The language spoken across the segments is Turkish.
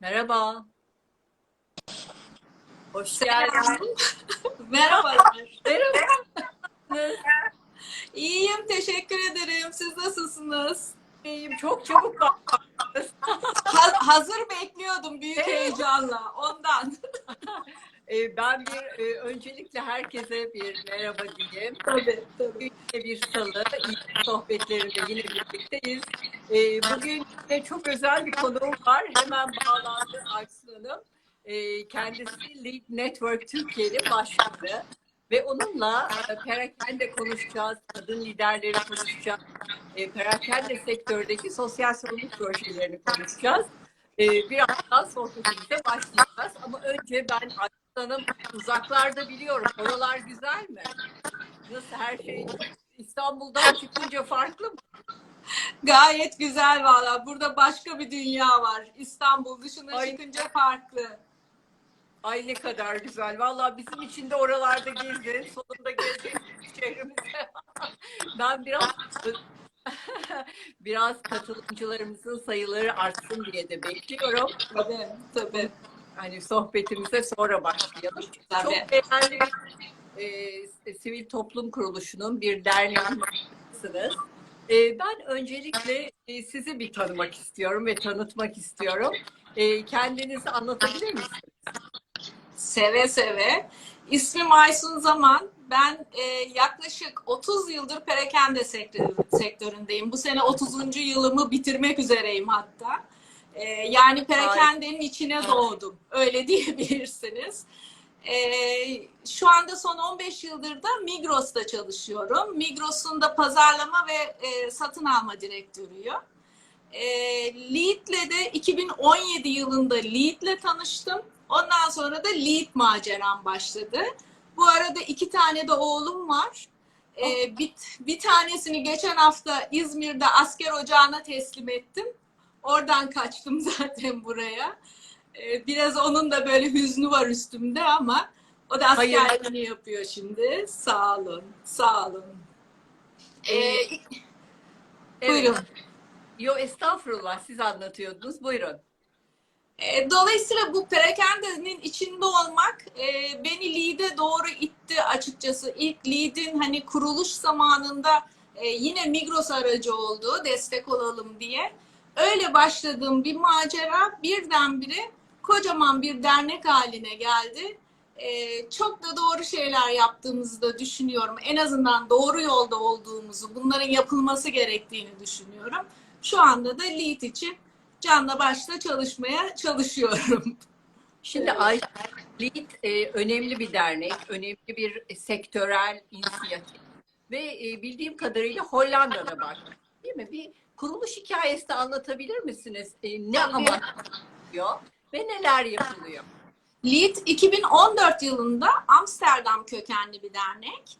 Merhaba. Hoş geldin. Merhabalar. Merhaba. İyiyim, teşekkür ederim. Siz nasılsınız? İyiyim. Çok çabuk. Ha- hazır bekliyordum büyük heyecanla. Ondan. Ee, Ben bir e, öncelikle herkese bir merhaba diyeyim. Tabii, tabii. Yine bir salı, iyi sohbetlerinde yine birlikteyiz. Ee, Bugün yine çok özel bir konuğum var. Hemen bağlandı Aysun Hanım. Ee, Kendisi Lead Network Türkiye'nin başkanı. Ve onunla e, perakende konuşacağız, kadın liderleri konuşacağız, e, perakende sektördeki sosyal sorumluluk projelerini konuşacağız. E, birazdan sohbetimize başlayacağız. Ama önce ben Hanım uzaklarda biliyorum. Oralar güzel mi? Nasıl her şey İstanbul'dan çıkınca farklı mı? Gayet güzel valla. Burada başka bir dünya var. İstanbul dışına Ay. çıkınca farklı. Ay ne kadar güzel. Vallahi bizim için de oralarda gezdi. Sonunda gezdik şehrimize. ben biraz biraz katılımcılarımızın sayıları artsın diye de bekliyorum. Tabii, tabii. Hani sohbetimize sonra başlayalım. Tabii. Çok değerli e, sivil toplum kuruluşunun bir derneğisiniz. E, ben öncelikle e, sizi bir tanımak istiyorum ve tanıtmak istiyorum. E, kendinizi anlatabilir misiniz? Seve seve. İsmim Aysun Zaman. Ben e, yaklaşık 30 yıldır perakende sektörü, sektöründeyim. Bu sene 30. yılımı bitirmek üzereyim hatta. E, yani perakendenin içine doğdum. Öyle diyebilirsiniz. E, şu anda son 15 yıldır da Migros'ta çalışıyorum. Migros'un da pazarlama ve e, satın alma direktörüyüm. E, Lead'le de 2017 yılında Lead'le tanıştım. Ondan sonra da Lead maceram başladı. Bu arada iki tane de oğlum var. Ee, bir, bir tanesini geçen hafta İzmir'de asker ocağına teslim ettim. Oradan kaçtım zaten buraya. Ee, biraz onun da böyle hüznü var üstümde ama o da Hayır. askerliğini yapıyor şimdi. Sağ olun, sağ olun. Ee, Evet. Buyurun. Yo estağfurullah siz anlatıyordunuz. Buyurun. E, Dolayısıyla bu perakendenin içinde olmak e, beni lead'e doğru itti açıkçası. İlk lead'in hani kuruluş zamanında e, yine Migros aracı oldu destek olalım diye. Öyle başladığım bir macera birdenbire kocaman bir dernek haline geldi. E, çok da doğru şeyler yaptığımızı da düşünüyorum. En azından doğru yolda olduğumuzu, bunların yapılması gerektiğini düşünüyorum. Şu anda da lead için canla başla çalışmaya çalışıyorum. Şimdi Ay Lead e, önemli bir dernek, önemli bir sektörel inisiyatif ve e, bildiğim kadarıyla Hollanda'da var. Değil mi? Bir kuruluş hikayesi anlatabilir misiniz? E, ne Tabii. amaç yapıyor ve neler yapılıyor? Lead 2014 yılında Amsterdam kökenli bir dernek.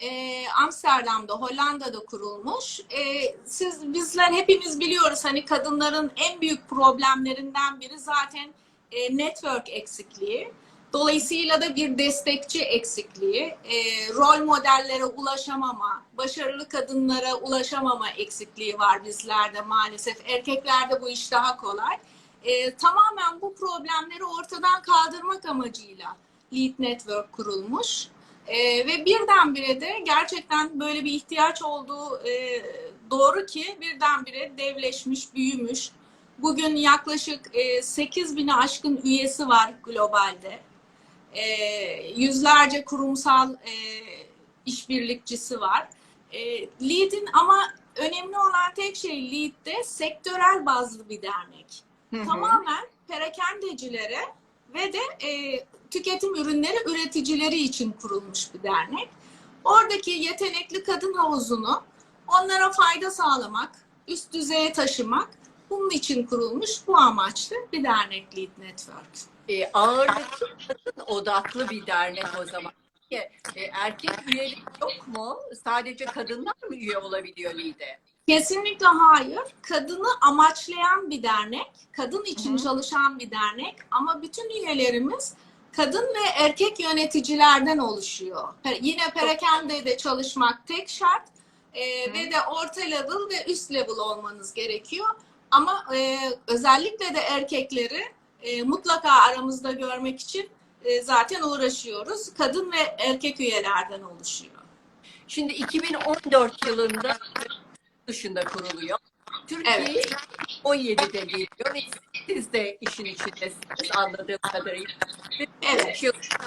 Ee, Amsterdam'da, Hollanda'da kurulmuş. Ee, siz, bizler hepimiz biliyoruz hani kadınların en büyük problemlerinden biri zaten e, network eksikliği. Dolayısıyla da bir destekçi eksikliği, e, rol modellere ulaşamama, başarılı kadınlara ulaşamama eksikliği var bizlerde maalesef. Erkeklerde bu iş daha kolay. E, tamamen bu problemleri ortadan kaldırmak amacıyla Lead Network kurulmuş. E, ve birdenbire de gerçekten böyle bir ihtiyaç olduğu e, doğru ki birdenbire devleşmiş, büyümüş. Bugün yaklaşık e, 8 bine aşkın üyesi var globalde. E, yüzlerce kurumsal e, işbirlikçisi var. E, Lead'in ama önemli olan tek şey Lead'de sektörel bazlı bir dernek Hı hı. tamamen perakendecilere ve de e, tüketim ürünleri üreticileri için kurulmuş bir dernek. Oradaki yetenekli kadın havuzunu onlara fayda sağlamak, üst düzeye taşımak bunun için kurulmuş bu amaçlı bir dernek Lead Network. E, ağırlıklı kadın odaklı bir dernek o zaman. E, erkek üyelik yok mu? Sadece kadınlar mı üye olabiliyor Lead'e? Kesinlikle hayır. Kadını amaçlayan bir dernek, kadın için Hı çalışan bir dernek ama bütün üyelerimiz kadın ve erkek yöneticilerden oluşuyor. Yine perakendede çalışmak tek şart e, ve de orta level ve üst level olmanız gerekiyor. Ama e, özellikle de erkekleri e, mutlaka aramızda görmek için e, zaten uğraşıyoruz. Kadın ve erkek üyelerden oluşuyor. Şimdi 2014 yılında dışında kuruluyor. Türkiye Evet. 17'de geliyor ve siz de işin içindesiniz anladığım kadarıyla. Ve Evet.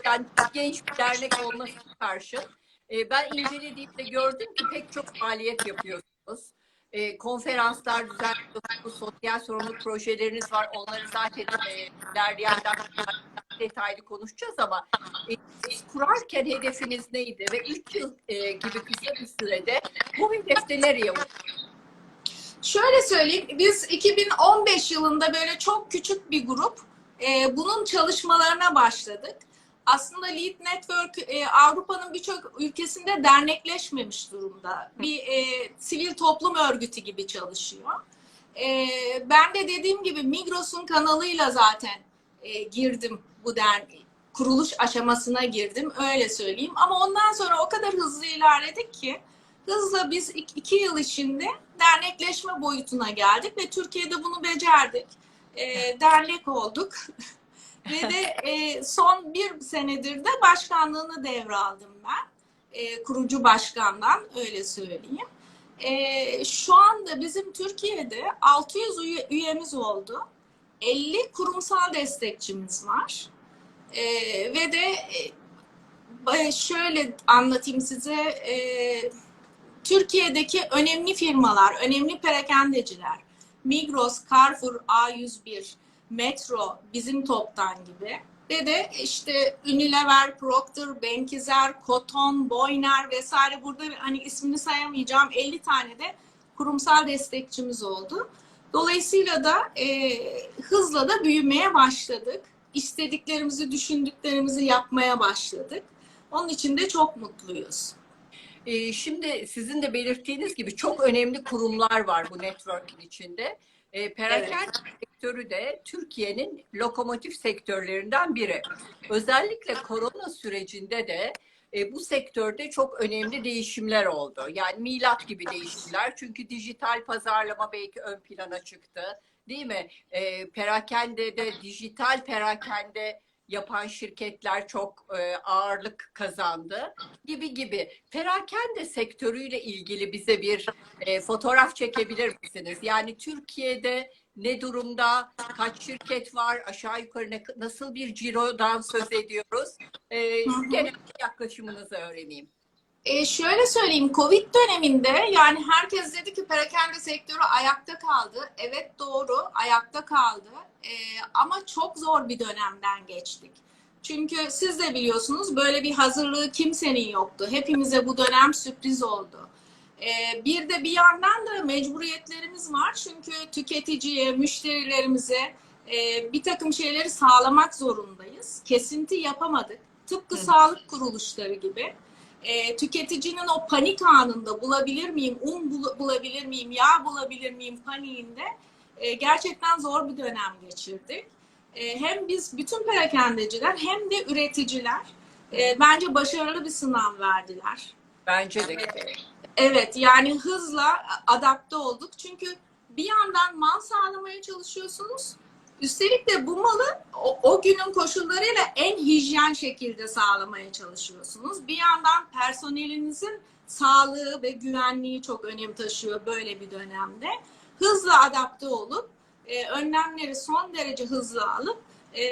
Yani genç bir dernek olmasına karşın e, ben incelediğimde gördüm ki pek çok faaliyet yapıyorsunuz. E, konferanslar düzenliyorsunuz, sosyal sorumluluk projeleriniz var. Onları zaten e, ilerleyen detaylı konuşacağız ama e, siz kurarken hedefiniz neydi ve 3 yıl e, gibi kısa bir sürede bu hedefte nereye? Şöyle söyleyeyim, biz 2015 yılında böyle çok küçük bir grup e, bunun çalışmalarına başladık. Aslında Lead Network e, Avrupa'nın birçok ülkesinde dernekleşmemiş durumda. Bir e, sivil toplum örgütü gibi çalışıyor. E, ben de dediğim gibi Migros'un kanalıyla zaten e, girdim bu derneğe. Kuruluş aşamasına girdim öyle söyleyeyim. Ama ondan sonra o kadar hızlı ilerledik ki hızla biz iki, yıl içinde dernekleşme boyutuna geldik ve Türkiye'de bunu becerdik. E, dernek olduk. ve de e, son bir senedir de başkanlığını devraldım ben. E, kurucu başkandan öyle söyleyeyim. E, şu anda bizim Türkiye'de 600 üye, üyemiz oldu. 50 kurumsal destekçimiz var. E, ve de e, şöyle anlatayım size. E, Türkiye'deki önemli firmalar, önemli perakendeciler, Migros, Carrefour, A101, Metro, bizim toptan gibi ve de işte Unilever, Procter, Benkizer, Koton, Boyner vesaire burada hani ismini sayamayacağım 50 tane de kurumsal destekçimiz oldu. Dolayısıyla da e, hızla da büyümeye başladık. İstediklerimizi, düşündüklerimizi yapmaya başladık. Onun için de çok mutluyuz. Ee, Şimdi sizin de belirttiğiniz gibi çok önemli kurumlar var bu network'ün içinde. Ee, Perakende sektörü de Türkiye'nin lokomotif sektörlerinden biri. Özellikle korona sürecinde de e, bu sektörde çok önemli değişimler oldu. Yani milat gibi değişimler. Çünkü dijital pazarlama belki ön plana çıktı. Değil mi? E, perakendede dijital perakende yapan şirketler çok e, ağırlık kazandı gibi gibi. Perakende sektörüyle ilgili bize bir e, fotoğraf çekebilir misiniz? Yani Türkiye'de ne durumda, kaç şirket var, aşağı yukarı ne, nasıl bir cirodan söz ediyoruz? E, genel yaklaşımınızı öğreneyim. E şöyle söyleyeyim, Covid döneminde yani herkes dedi ki perakende sektörü ayakta kaldı. Evet doğru, ayakta kaldı. E, ama çok zor bir dönemden geçtik. Çünkü siz de biliyorsunuz böyle bir hazırlığı kimsenin yoktu. Hepimize bu dönem sürpriz oldu. E, bir de bir yandan da mecburiyetlerimiz var. Çünkü tüketiciye, müşterilerimize e, bir takım şeyleri sağlamak zorundayız. Kesinti yapamadık. Tıpkı Hı. sağlık kuruluşları gibi e, tüketicinin o panik anında bulabilir miyim, un bul- bulabilir miyim, yağ bulabilir miyim paniğinde e, gerçekten zor bir dönem geçirdik. E, hem biz bütün perakendeciler hem de üreticiler e, bence başarılı bir sınav verdiler. Bence de. Evet yani hızla adapte olduk. Çünkü bir yandan mal sağlamaya çalışıyorsunuz. Üstelik de bu malı o, o günün koşullarıyla en hijyen şekilde sağlamaya çalışıyorsunuz. Bir yandan personelinizin sağlığı ve güvenliği çok önem taşıyor böyle bir dönemde. Hızla adapte olup e, önlemleri son derece hızlı alıp e,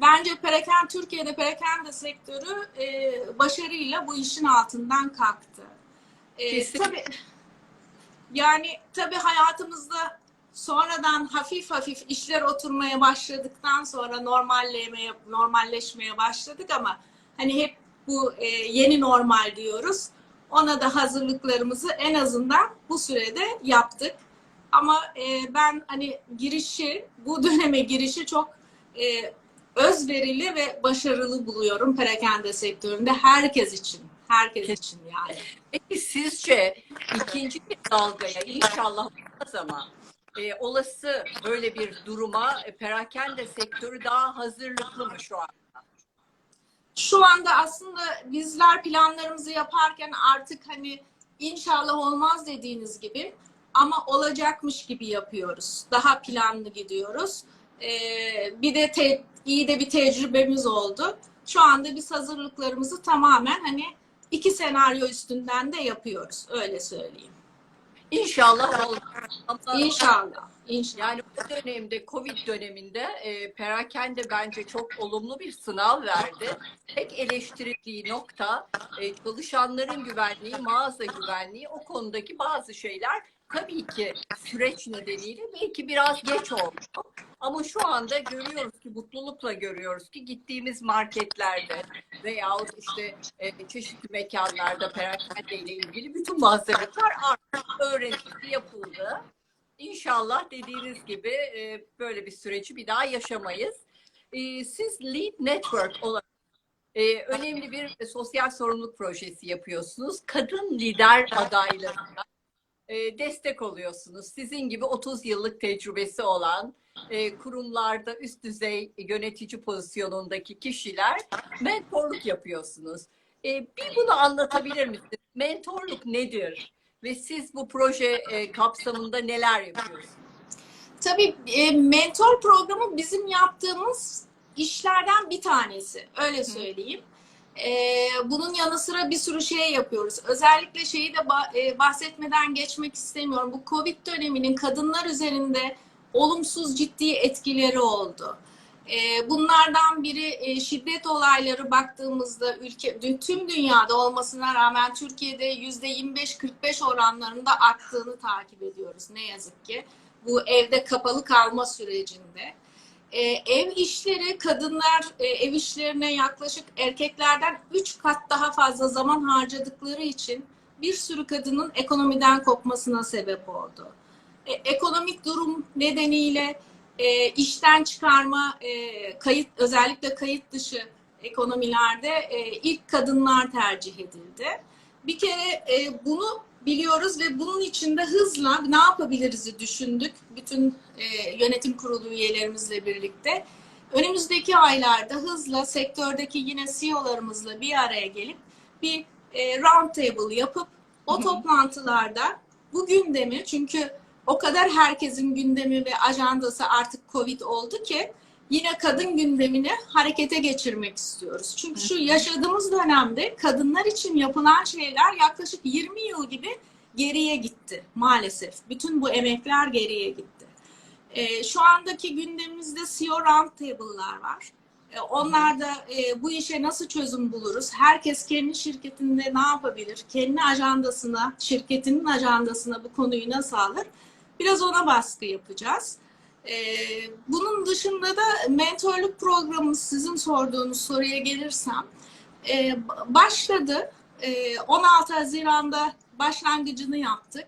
bence perakende Türkiye'de perakende sektörü e, başarıyla bu işin altından kalktı. Kesinlikle. tabii, yani tabii hayatımızda sonradan hafif hafif işler oturmaya başladıktan sonra normallemeye, normalleşmeye başladık ama hani hep bu e, yeni normal diyoruz. Ona da hazırlıklarımızı en azından bu sürede yaptık. Ama e, ben hani girişi, bu döneme girişi çok e, özverili ve başarılı buluyorum perakende sektöründe herkes için. Herkes için yani. Peki sizce ikinci bir dalgaya inşallah olmaz ama e, olası böyle bir duruma e, perakende sektörü daha hazırlıklı mı şu an? Şu anda aslında bizler planlarımızı yaparken artık hani inşallah olmaz dediğiniz gibi ama olacakmış gibi yapıyoruz. Daha planlı gidiyoruz. E, bir de te- iyi de bir tecrübemiz oldu. Şu anda biz hazırlıklarımızı tamamen hani iki senaryo üstünden de yapıyoruz. Öyle söyleyeyim. İnşallah olur. Ama İnşallah. İnşallah. Yani bu dönemde, Covid döneminde e, perakende bence çok olumlu bir sınav verdi. Tek eleştirildiği nokta e, çalışanların güvenliği, mağaza güvenliği o konudaki bazı şeyler tabii ki süreç nedeniyle belki biraz geç oldu. Ama şu anda görüyoruz ki, mutlulukla görüyoruz ki gittiğimiz marketlerde veyahut işte e, çeşitli mekanlarda perakende ile ilgili bütün hazırlıklar artık öğrenildi, yapıldı. İnşallah dediğiniz gibi e, böyle bir süreci bir daha yaşamayız. E, siz Lead Network olarak e, önemli bir sosyal sorumluluk projesi yapıyorsunuz. Kadın lider adaylarına e, destek oluyorsunuz. Sizin gibi 30 yıllık tecrübesi olan e, kurumlarda üst düzey yönetici pozisyonundaki kişiler mentorluk yapıyorsunuz. E, bir bunu anlatabilir misiniz? Mentorluk nedir? Ve siz bu proje e, kapsamında neler yapıyorsunuz? Tabii e, mentor programı bizim yaptığımız işlerden bir tanesi. Öyle söyleyeyim. E, bunun yanı sıra bir sürü şey yapıyoruz. Özellikle şeyi de e, bahsetmeden geçmek istemiyorum. Bu Covid döneminin kadınlar üzerinde olumsuz ciddi etkileri oldu. E, bunlardan biri e, şiddet olayları baktığımızda ülke tüm dünyada olmasına rağmen Türkiye'de yüzde 25-45 oranlarında arttığını takip ediyoruz ne yazık ki bu evde kapalı kalma sürecinde. Ee, ev işleri kadınlar e, ev işlerine yaklaşık erkeklerden 3 kat daha fazla zaman harcadıkları için bir sürü kadının ekonomiden kopmasına sebep oldu. E, ekonomik durum nedeniyle e, işten çıkarma e, kayıt özellikle kayıt dışı ekonomilerde e, ilk kadınlar tercih edildi. Bir kere e, bunu biliyoruz ve bunun için de hızla ne yapabiliriz düşündük bütün e, yönetim kurulu üyelerimizle birlikte. Önümüzdeki aylarda hızla sektördeki yine CEO'larımızla bir araya gelip bir e, round table yapıp o Hı hı. toplantılarda bu gündemi çünkü o kadar herkesin gündemi ve ajandası artık Covid oldu ki yine kadın gündemini harekete geçirmek istiyoruz. Çünkü şu yaşadığımız dönemde kadınlar için yapılan şeyler yaklaşık 20 yıl gibi geriye gitti maalesef. Bütün bu emekler geriye gitti. Ee, şu andaki gündemimizde CEO Roundtable'lar var. Ee, onlar da e, bu işe nasıl çözüm buluruz? Herkes kendi şirketinde ne yapabilir? Kendi ajandasına, şirketinin ajandasına bu konuyu nasıl alır? Biraz ona baskı yapacağız. Ee, bunun dışında da mentorluk programı sizin sorduğunuz soruya gelirsem e, başladı. E, 16 Haziran'da başlangıcını yaptık.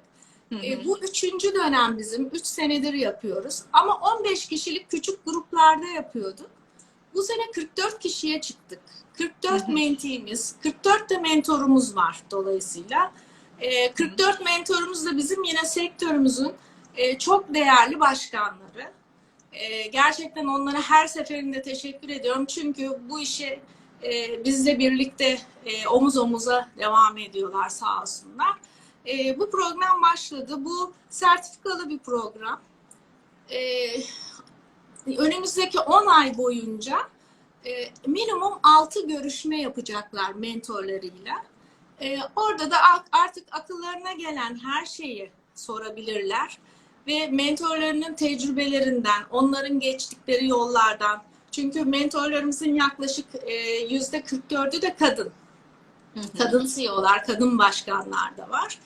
E, bu üçüncü dönem bizim. Üç senedir yapıyoruz. Ama 15 kişilik küçük gruplarda yapıyorduk. Bu sene 44 kişiye çıktık. 44 Hı hı. menteemiz, 44 de mentorumuz var dolayısıyla. E, 44 mentorumuz da bizim yine sektörümüzün e, çok değerli başkanları. E, gerçekten onlara her seferinde teşekkür ediyorum. Çünkü bu işi e, bizle birlikte e, omuz omuza devam ediyorlar sağ olsunlar. E, bu program başladı. Bu sertifikalı bir program. Önümüzdeki 10 ay boyunca e, minimum 6 görüşme yapacaklar mentorlarıyla. Orada da artık akıllarına gelen her şeyi sorabilirler ve mentorlarının tecrübelerinden, onların geçtikleri yollardan. Çünkü mentorlarımızın yaklaşık e, yüzde 44'ü de kadın. Kadın CEO'lar, kadın başkanlar da var.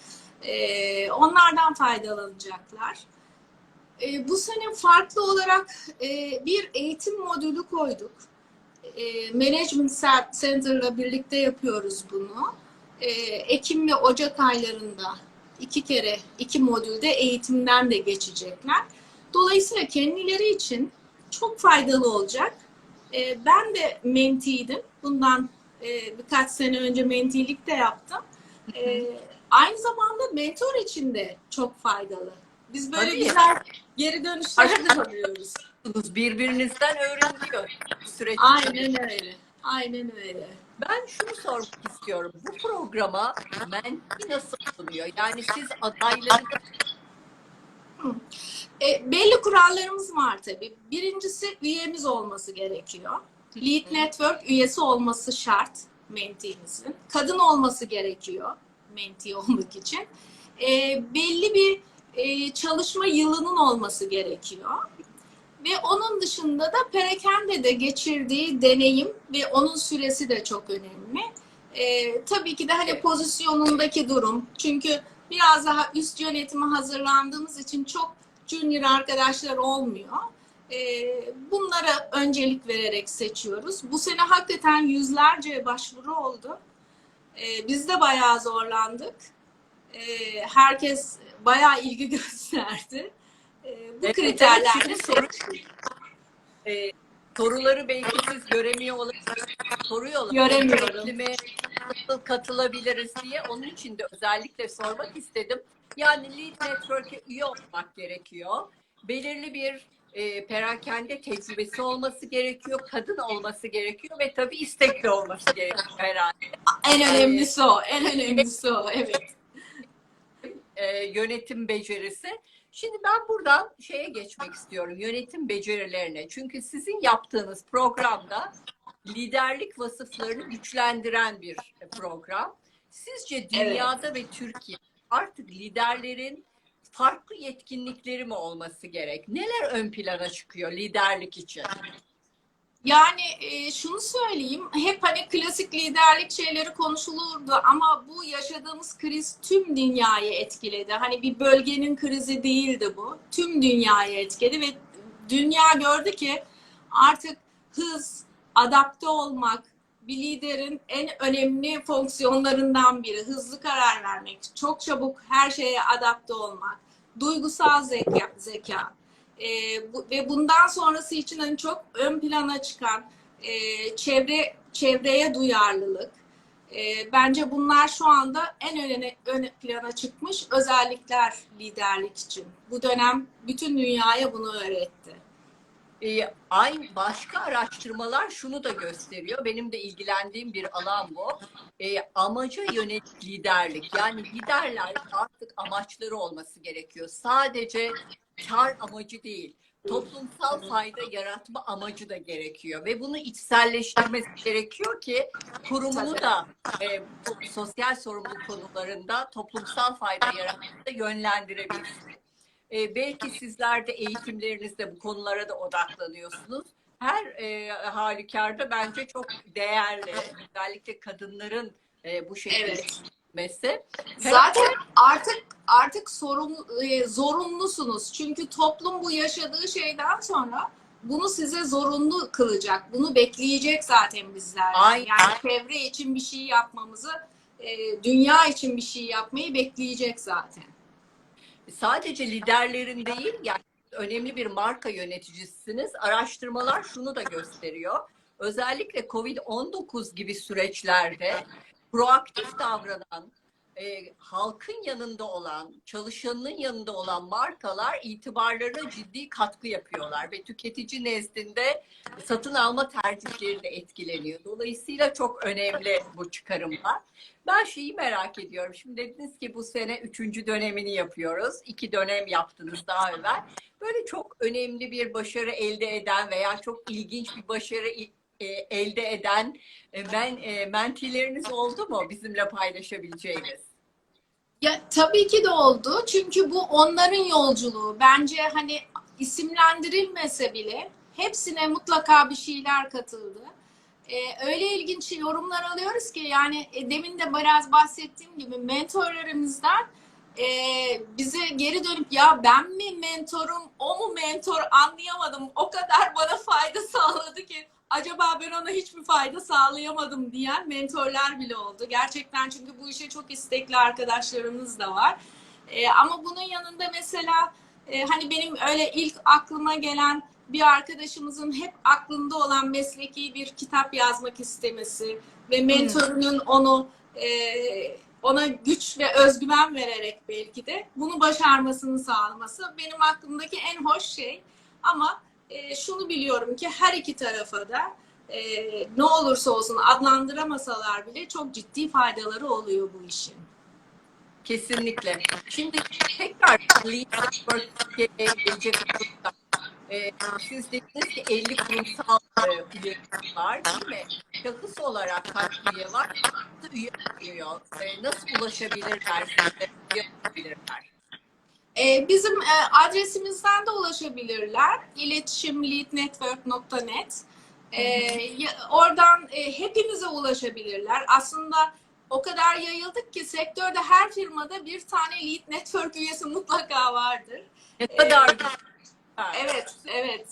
E, onlardan faydalanacaklar. E, bu sene farklı olarak bir eğitim modülü koyduk. Management Center'la birlikte yapıyoruz bunu. Ekim ve Ocak aylarında iki kere iki modülde eğitimden de geçecekler. Dolayısıyla kendileri için çok faydalı olacak. E, ben de mentiydim. Bundan e, birkaç sene önce mentilik de yaptım. E, aynı zamanda mentor için de çok faydalı. Biz böyle Tabii. güzel geri dönüşler de alıyoruz. Birbirinizden öğreniliyor bu süreç. Aynen öyle. Aynen öyle. Ben şunu sormak istiyorum. Bu programa menti nasıl bulunuyor? Yani siz adayları E, belli kurallarımız var tabii. Birincisi üyemiz olması gerekiyor. Lead Network üyesi olması şart menteemizin. Kadın olması gerekiyor mentee olmak için. E, belli bir e, çalışma yılının olması gerekiyor. Ve onun dışında da perakende de geçirdiği deneyim ve onun süresi de çok önemli. E, tabii ki de hani pozisyonundaki durum. Çünkü biraz daha üst yönetime hazırlandığımız için çok junior arkadaşlar olmuyor. Ee, bunlara öncelik vererek seçiyoruz. Bu sene hakikaten yüzlerce başvuru oldu. Ee, biz de bayağı zorlandık. Ee, herkes bayağı ilgi gösterdi. Ee, bu Evet, kriterlerle evet, şimdi soru- Ee, soruları belki siz göremiyor olabilirsiniz. Soruyorlar. Göremiyorum. Nasıl katılabiliriz diye. Onun için de özellikle sormak istedim. Yani Lead Network'e üye olmak gerekiyor. Belirli bir e, perakende tecrübesi olması gerekiyor. Kadın olması gerekiyor ve tabii istekli olması gerekiyor herhalde. en önemlisi o. En önemlisi o. Evet. e, yönetim becerisi. Şimdi ben buradan şeye geçmek istiyorum. Yönetim becerilerine. Çünkü sizin yaptığınız programda liderlik vasıflarını güçlendiren bir program. Sizce dünyada ve Türkiye artık liderlerin farklı yetkinlikleri mi olması gerek? Neler ön plana çıkıyor liderlik için? Yani e, şunu söyleyeyim, hep hani klasik liderlik şeyleri konuşulurdu ama bu yaşadığımız kriz tüm dünyayı etkiledi. Hani bir bölgenin krizi değildi bu. Tüm dünyayı etkiledi ve dünya gördü ki artık hız, adapte olmak bir liderin en önemli fonksiyonlarından biri. Hızlı karar vermek, çok çabuk her şeye adapte olmak, duygusal zeka, zeka. E, bu, ve bundan sonrası için hani çok ön plana çıkan e, çevre çevreye duyarlılık. E, bence bunlar şu anda en öne, ön plana çıkmış özellikler liderlik için. Bu dönem bütün dünyaya bunu öğretti. Ee, aynı başka araştırmalar şunu da gösteriyor. Benim de ilgilendiğim bir alan bu. Ee, amaca yönelik liderlik. Yani liderler artık amaçları olması gerekiyor. Sadece kar amacı değil. Toplumsal fayda yaratma amacı da gerekiyor ve bunu içselleştirmesi gerekiyor ki kurumunu da e, sosyal sorumluluk konularında toplumsal fayda yaratmada yönlendirebilsin. E, belki sizler de eğitimlerinizde bu konulara da odaklanıyorsunuz. Her e, halükarda bence çok değerli. Özellikle kadınların e, bu şekilde Evet. gitmesi. Zaten artık artık sorun e, zorunlusunuz. Çünkü toplum bu yaşadığı şeyden sonra bunu size zorunlu kılacak. Bunu bekleyecek zaten bizler. Aynen. Yani çevre için bir şey yapmamızı, e, dünya için bir şey yapmayı bekleyecek zaten. sadece liderlerin değil yani önemli bir marka yöneticisiniz. Araştırmalar şunu da gösteriyor. Özellikle Covid-19 gibi süreçlerde proaktif davranan, e, halkın yanında olan, çalışanın yanında olan markalar itibarlarına ciddi katkı yapıyorlar ve tüketici nezdinde satın alma tercihleri de etkileniyor. Dolayısıyla çok önemli bu çıkarımlar. Ben şeyi merak ediyorum. Şimdi dediniz ki bu sene üçüncü dönemini yapıyoruz. İki dönem yaptınız daha evvel. Böyle çok önemli bir başarı elde eden veya çok ilginç bir başarı e, elde eden e, men, e, mentileriniz oldu mu bizimle paylaşabileceğiniz? Ya tabii ki de oldu. Çünkü bu onların yolculuğu. Bence hani isimlendirilmese bile hepsine mutlaka bir şeyler katıldı. Ee, öyle ilginç yorumlar alıyoruz ki yani e, demin de biraz bahsettiğim gibi mentorlarımızdan e, bize geri dönüp ya ben mi mentorum o mu mentor anlayamadım. O kadar bana fayda sağladı ki acaba ben ona hiçbir fayda sağlayamadım diyen mentorlar bile oldu. Gerçekten çünkü bu işe çok istekli arkadaşlarımız da var. Ee, ama bunun yanında mesela e, hani benim öyle ilk aklıma gelen bir arkadaşımızın hep aklında olan mesleki bir kitap yazmak istemesi ve mentorunun onu e, ona güç ve özgüven vererek belki de bunu başarmasını sağlaması benim aklımdaki en hoş şey. Ama e, şunu biliyorum ki her iki tarafa da e, ne olursa olsun adlandıramasalar bile çok ciddi faydaları oluyor bu işin. Kesinlikle. Şimdi tekrar gelecek e, siz dediniz ki 50 kurumsal e, var değil mi? Şahıs olarak kaç üye var? Nasıl üye? E, nasıl ulaşabilirler size? Üye Ee, bizim e, adresimizden de ulaşabilirler. İletişim leadnetwork.net. Ee, ya- oradan e, hepimize ulaşabilirler. Aslında o kadar yayıldık ki sektörde her firmada bir tane lead network üyesi mutlaka vardır. Ne kadar güzel. Evet, evet.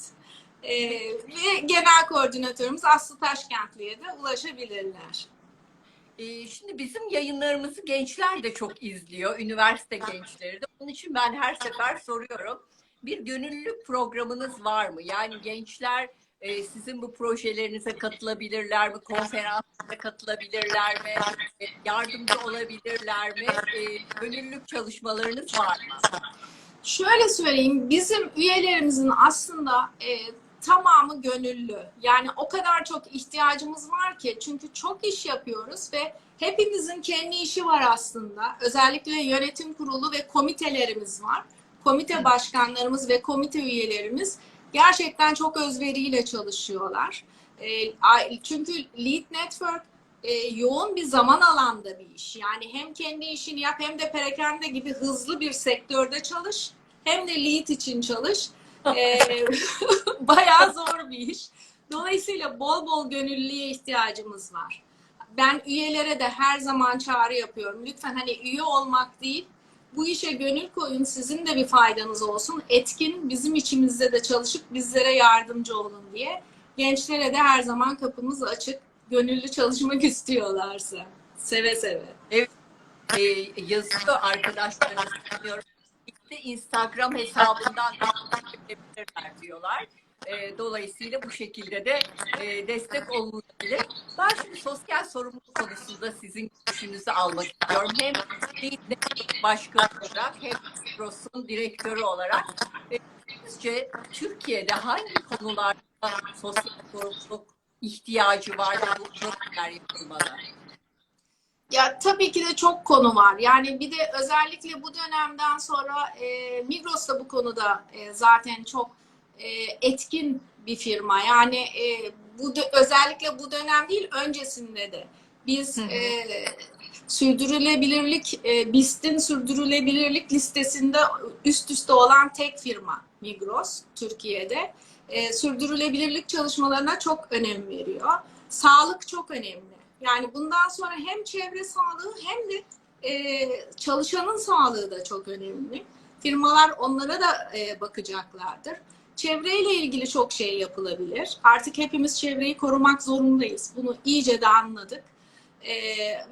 Ee, ve genel koordinatörümüz Aslı Taşkentli'ye de ulaşabilirler. Ee, Şimdi bizim yayınlarımızı gençler de çok izliyor, üniversite gençleri de. Onun için ben her sefer soruyorum. Bir gönüllülük programınız var mı? Yani gençler e, sizin bu projelerinize katılabilirler mi? Konferanslara katılabilirler mi? E, Yardımcı olabilirler mi? E, Gönüllülük çalışmalarınız var mı? Şöyle söyleyeyim, bizim üyelerimizin aslında tamamı gönüllü. Yani o kadar çok ihtiyacımız var ki çünkü çok iş yapıyoruz ve hepimizin kendi işi var aslında. Özellikle yönetim kurulu ve komitelerimiz var. Komite başkanlarımız ve komite üyelerimiz gerçekten çok özveriyle çalışıyorlar. E, a- çünkü Lead Network e, yoğun bir zaman alanda bir iş. Yani hem kendi işini yap hem de perakende gibi hızlı bir sektörde çalış. Hem de lead için çalış. E, bayağı zor bir iş. Dolayısıyla bol bol gönüllüye ihtiyacımız var. Ben üyelere de her zaman çağrı yapıyorum. Lütfen hani üye olmak değil, bu işe gönül koyun, sizin de bir faydanız olsun. Etkin bizim içimizde de çalışıp bizlere yardımcı olun diye. Gençlere de her zaman kapımız açık. Gönüllü çalışmak istiyorlarsa. Seve seve. E, yazıyor arkadaşlarınız İşte Instagram hesabından takip edebilirler diyorlar. E, dolayısıyla bu şekilde de e, destek olunabilir. Ben şimdi sosyal sorumluluk konusunda sizin görüşünüzü almak istiyorum. Hem Network başkanı olarak hem Migros'un direktörü olarak. E, sizce Türkiye'de hangi konularda sosyal sorumluluk ihtiyacı var bu projeler yapılmalı? Ya tabii ki de çok konu var. Yani bir de özellikle bu dönemden sonra e, Migros da bu konuda e, zaten çok e, etkin bir firma. Yani e, bu özellikle bu dönem değil öncesinde de biz Hı hı. e, sürdürülebilirlik e, BIST'in sürdürülebilirlik listesinde üst üste olan tek firma Migros Türkiye'de. E, sürdürülebilirlik çalışmalarına çok önem veriyor. Sağlık çok önemli. Yani bundan sonra hem çevre sağlığı hem de e, çalışanın sağlığı da çok önemli. Firmalar onlara da e, bakacaklardır. Çevreyle ilgili çok şey yapılabilir. Artık hepimiz çevreyi korumak zorundayız. Bunu iyice de anladık. E,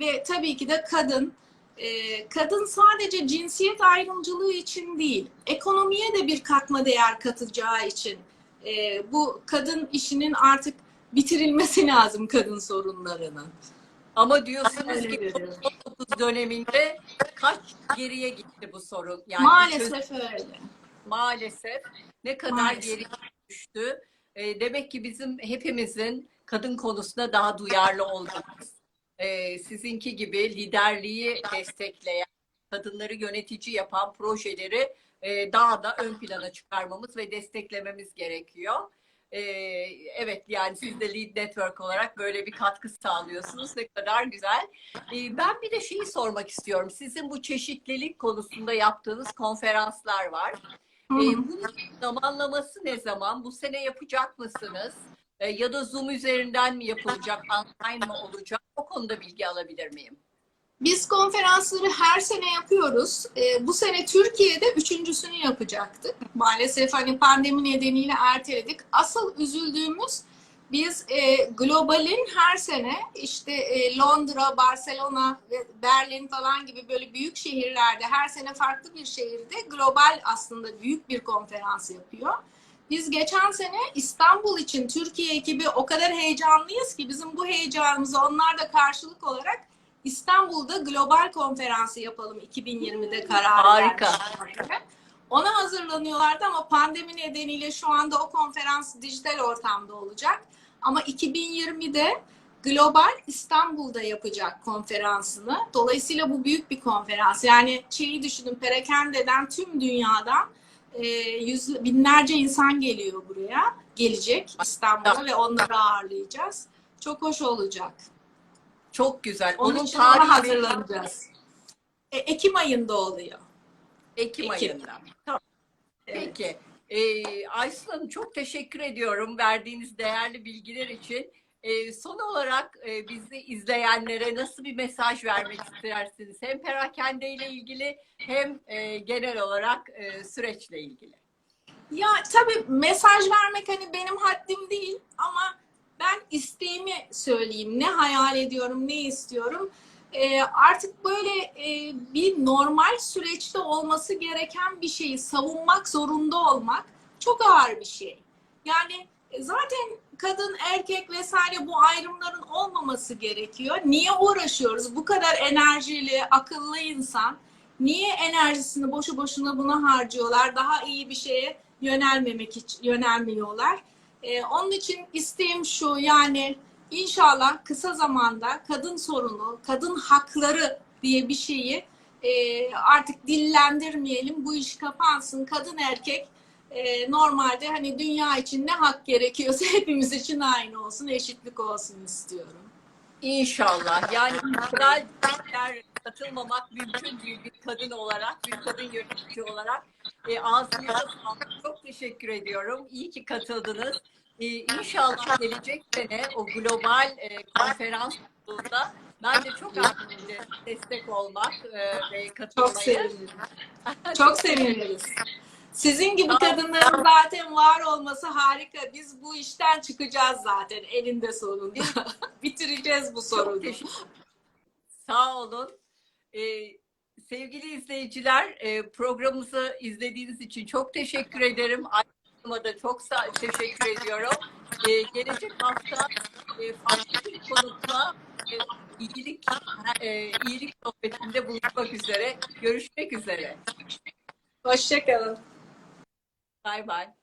ve tabii ki de kadın. E, kadın sadece cinsiyet ayrımcılığı için değil, ekonomiye de bir katma değer katacağı için e, bu kadın işinin artık bitirilmesi lazım kadın sorunlarının. Ama diyorsunuz Öyle ki görüyorum. 19 döneminde kaç geriye gitti bu sorun? Yani Maalesef öyle. maalesef ne kadar Maalesef. geri düştü. E, demek ki bizim hepimizin kadın konusunda daha duyarlı olmamız. E, sizinki gibi liderliği destekleyen, kadınları yönetici yapan projeleri e, daha da ön plana çıkarmamız ve desteklememiz gerekiyor. E, evet yani siz de Lead Network olarak böyle bir katkı sağlıyorsunuz. Ne kadar güzel. E, ben bir de şeyi sormak istiyorum. Sizin bu çeşitlilik konusunda yaptığınız konferanslar var. E, bunun zamanlaması ne zaman? Bu sene yapacak mısınız? E, ya da Zoom üzerinden mi yapılacak? Online mı olacak? O konuda bilgi alabilir miyim? Biz konferansları her sene yapıyoruz. Ee, bu sene Türkiye'de üçüncüsünü yapacaktık. Maalesef hani pandemi nedeniyle erteledik. Asıl üzüldüğümüz biz e, globalin her sene işte e, Londra, Barcelona Berlin falan gibi böyle büyük şehirlerde her sene farklı bir şehirde global aslında büyük bir konferans yapıyor. Biz geçen sene İstanbul için Türkiye ekibi o kadar heyecanlıyız ki bizim bu heyecanımıza onlar da karşılık olarak İstanbul'da global konferansı yapalım 2020'de karar Harika. Ona hazırlanıyorlardı ama pandemi nedeniyle şu anda o konferans dijital ortamda olacak. Ama 2020'de global İstanbul'da yapacak konferansını. Dolayısıyla bu büyük bir konferans. Yani şeyi düşünün Perakendeden tüm dünyadan e, yüz, binlerce insan geliyor buraya. Gelecek İstanbul'a ve onları ağırlayacağız. Çok hoş olacak. Çok güzel. Onun, Onun tarihi hazırlanacağız. E, Ekim ayında oluyor. Ekim, Ekim. ayında. Tamam. Evet. Peki. Ee, Aysun Hanım çok teşekkür ediyorum verdiğiniz değerli bilgiler için. Ee, son olarak e, bizi izleyenlere nasıl bir mesaj vermek istersiniz? Hem perakende ile ilgili hem e, genel olarak e, süreçle ilgili. Ya tabii mesaj vermek hani benim haddim değil ama ben isteğimi söyleyeyim. Ne hayal ediyorum, ne istiyorum. Ee, artık böyle e, bir normal süreçte olması gereken bir şeyi savunmak zorunda olmak çok ağır bir şey. Yani e, zaten kadın, erkek vesaire bu ayrımların olmaması gerekiyor. Niye uğraşıyoruz? Bu kadar enerjili, akıllı insan niye enerjisini boşu boşuna buna harcıyorlar? Daha iyi bir şeye yönelmemek için yönelmiyorlar. Ee, onun için isteğim şu yani inşallah kısa zamanda kadın sorunu, kadın hakları diye bir şeyi e, artık dillendirmeyelim. Bu iş kapansın. Kadın erkek e, normalde hani dünya için ne hak gerekiyorsa hepimiz için aynı olsun, eşitlik olsun istiyorum. İnşallah. Yani değerler katılmamak mümkün değil bir kadın olarak, bir kadın yönetici olarak. E, ağzınıza sağlık. Çok teşekkür ediyorum. İyi ki katıldınız. E, inşallah gelecek sene o global e, konferans olduğunda ben de çok aktifim destek olmak e, ve Çok katılmayı. seviniriz. Çok seviniriz. Sizin gibi kadınların zaten var olması harika. Biz bu işten çıkacağız zaten elinde sonunda. Bitireceğiz bu Çok sorunu. Sağ olun. Ee, sevgili izleyiciler, e, programımızı izlediğiniz için çok teşekkür ederim. Ayrıca da çok teşekkür ediyorum. Ee, gelecek hafta e, farklı bir konukla e, iyilik, e, iyilik sohbetinde buluşmak üzere. Görüşmek üzere. Hoşçakalın. Bay bay.